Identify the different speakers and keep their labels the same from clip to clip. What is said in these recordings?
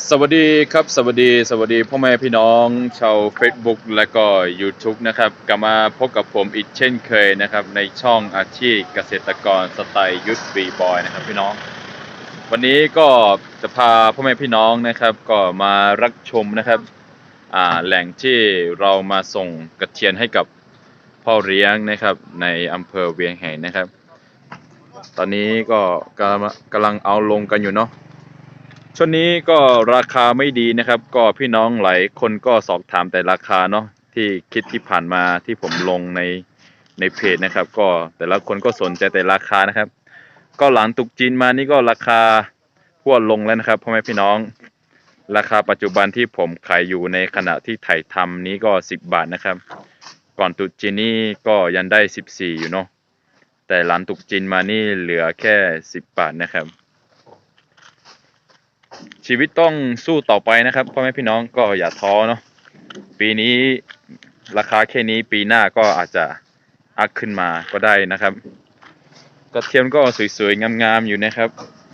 Speaker 1: สวัสดีครับ สวัสดี สวัสดีพ่อแม่พี่น้องชาว Facebook และก็ YouTube นะครับกลับมาพบกับผมอีกเช่นเคยนะครับ ในช่องอาชีพเกษตรกรสไตล์ยุทธบีบอยนะครับพี่น้อง วันนี้ก็จะพาพ่อแม่พี่น้องนะครับ ก็มารับชมนะครับอ่าแหล่งที่เรามาส่งกระเทียนให้กับพ่อเลี้ยงนะครับ ในอำเภอเวียงแหงนะครับ ตอนนี้ก็กำกำลังเอาลงกันอยู่เนาะ ช่วงนี้ก็ราคาไม่ดีนะครับ ก็พี่น้องหลายคนก็สอบถามแต่ราคาเนาะที่คลิดที่ผ่านมาที่ผมลงในในเพจนะครับ ก็แต่ละคนก็สนใจแต่ราคานะครับ ก็หลังตุกจีนมานี่ก็ราคาพวดลงแล้วนะครับพ่อแม่พี่น้อง ราคาปัจจุบันที่ผมขายอยู่ในขณะที่ถ่ายทำนี้ก็ 10 บาทนะครับ ก่อนตุกจีนนี่ก็ยังได้ 14 อยู่เนาะแต่หลังตุกจีนมานี่เหลือแค่ 10 บาทนะครับ ชีวิตต้องสู้ต่อไปนะครับพ่อแม่พี่น้องก็อย่าท้อเนาะปีนี้ราคาแค่นี้ปีหน้าก็อาจจะอัพขึ้นมาก็ได้นะครับ กระเทียมก็สวยๆงามๆอยู่นะครับ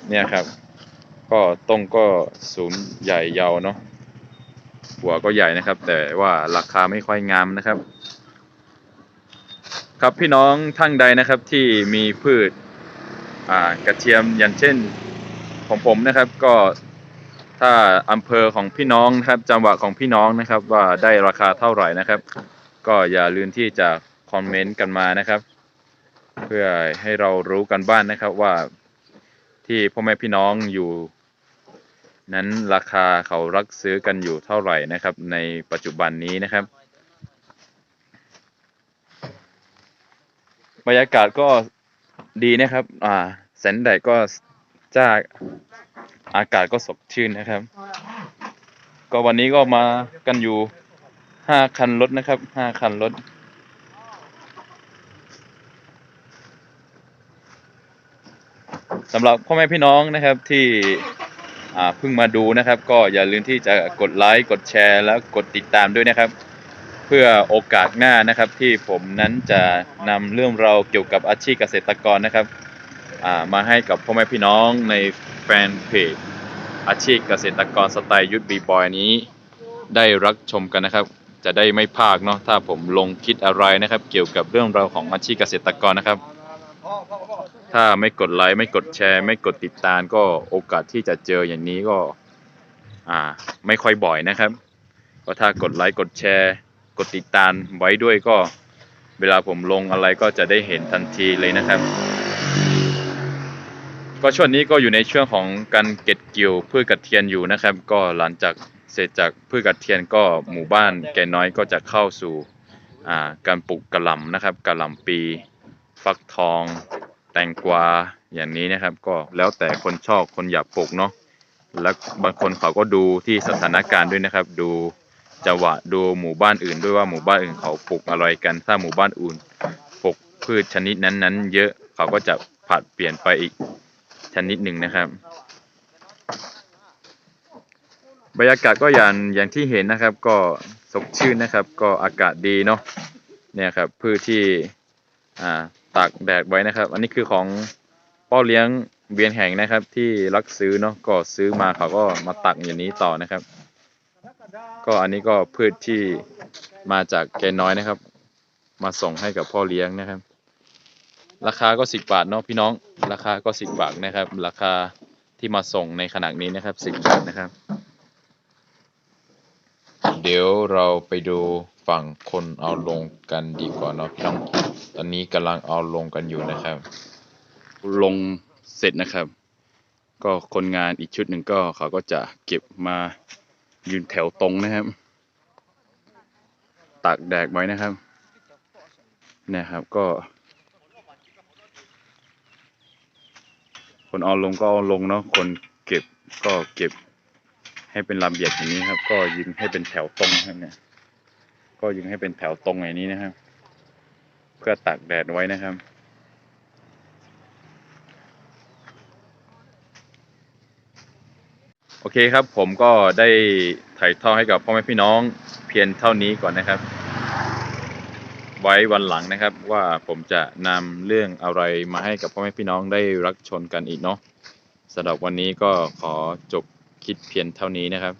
Speaker 1: เนี่ยครับ ก็ต้งก็สูงใหญ่ยาวเนาะหัวก็ใหญ่นะครับ แต่ว่าราคาไม่ค่อยงามนะครับ ครับพี่น้องท่านใดนะครับที่มีพืชอ่ากระเทียมอย่างเช่นของผมนะครับก็ ถ้าอำเภอของพี่น้องนะครับจังหวัดของพี่น้องนะครับ ว่าได้ราคาเท่าไหร่นะครับ ก็อย่าลืมที่จะคอมเมนต์กันมานะครับ เพื่อให้เรารู้กันบ้านนะครับว่าที่พ่อแม่พี่น้องอยู่ นั้นราคาเขารักซื้อกันอยู่เท่าไหร่นะครับ ในปัจจุบันนี้นะครับบรรยากาศก็ดีนะครับ อ่าแสงแดดก็จ้า อากาศก็สดชื่นนะครับ ก็วันนี้ก็มากันอยู่ห้าคันรถนะครับห้าคันรถสำหรับพ่อแม่พี่น้องนะครับที่อ่าเพิ่งมาดูนะครับ ก็อย่าลืมที่จะกดไลค์กดแชร์ แล้วกดติดตามด้วยนะครับ เพื่อโอกาสหน้านะครับที่ผมนั้นจะนำเรื่องเราเกี่ยวกับอาชีพเกษตรกรนะครับอ่ามาให้กับพ่อแม่พี่น้องใน ฟนเพจอาชีพเกษตรกรสไตล์ยุทธบีบอยนี้ ได้รับชมกันนะครับ จะได้ไม่พลาดเนาะถ้าผมลงคิดอะไรนะครับ เกี่ยวกับเรื่องราวของอาชีพเกษตรกรนะครับ ถ้าไม่กดไลค์ไม่กดแชร์ ไม่กดติดตามก็โอกาสที่จะเจออย่างนี้ก็อ่าไม่ค่อยบ่อยนะครับก็ถ้ากดไลค์กดแชร์ กดติดตามไว้ด้วยก็ เวลาผมลงอะไรก็จะได้เห็นทันทีเลยนะครับ ก็ช่วงนี้ก็อยู่ในช่วงของการเก็บเกี่ยวพืชกระเทียนอยู่นะครับ ก็หลังจากเสร็จจากพืชกระเทียนก็หมู่บ้านแก่น้อยก็จะเข้าสู่การปลูกกระหล่ำนะครับกระหล่ำปี ฟักทอง แตงกวาอย่างนี้นะครับ ก็แล้วแต่คนชอบคนอยากปลูกเนาะแล้วบางคนเขาก็ดูที่สถานการณ์ด้วยนะครับ ดูจังหวะดูหมู่บ้านอื่น ด้วยว่าหมู่บ้านอื่นเขาปลูกอะไรกันถ้าหมู่บ้านอื่นปลูกพืชชนิดนั้นๆ เยอะเขาก็จะผัดเปลี่ยนไปอีก ชนิดหนึ่งนะครับ บรรยากาศก็อย่างอย่างที่เห็นนะครับ ก็สดชื่นนะครับ ก็อากาศดีเนาะเนี่ยครับพืชที่อ่าตากแดดไว้นะครับ อันนี้คือของพ่อเลี้ยงเบียนแห่งนะครับ ที่รักซื้อเนาะก็ซื้อมาเขาก็มาตักอย่างนี้ต่อนะครับ ก็อันนี้ก็พืชที่มาจากแกน้อยนะครับ มาส่งให้กับพ่อเลี้ยงนะครับ ราคาก็สิบบาทเนาะพี่น้อง ราคาก็สิบบาทนะครับ ราคาที่มาส่งในขณะนี้นะครับสิบบาทนะครับ เดี๋ยวเราไปดูฝั่งคนเอาลงกันดีกว่าเนาะพี่น้อง ตอนนี้กำลังเอาลงกันอยู่นะครับ ลงเสร็จนะครับ ก็คนงานอีกชุดหนึ่งก็เขาก็จะเก็บมายืนแถวตรงนะครับตากแดดไว้นะครับนี่ยครับก็ คนเอาลงก็เอาลงเนาะคนเก็บก็เก็บให้เป็นระเบียบอย่างนี้ครับ ก็ยิงให้เป็นแถวตรงนะครับเนี่ย ก็ยิงให้เป็นแถวตรงอย่างนี้นะครับ เพื่อตากแดดไว้นะครับโอเคครับผมก็ได้ถ่ายทอดให้กับพ่อแม่พี่น้องเพียงเท่านี้ก่อนนะครับ ไว้วันหลังนะครับ ว่าผมจะนำเรื่องอะไรมาให้กับพ่อแม่พี่น้องได้รักชนกันอีกเนาะสำหรับวันนี้ก็ขอจบคิดเพียงเท่านี้นะครับ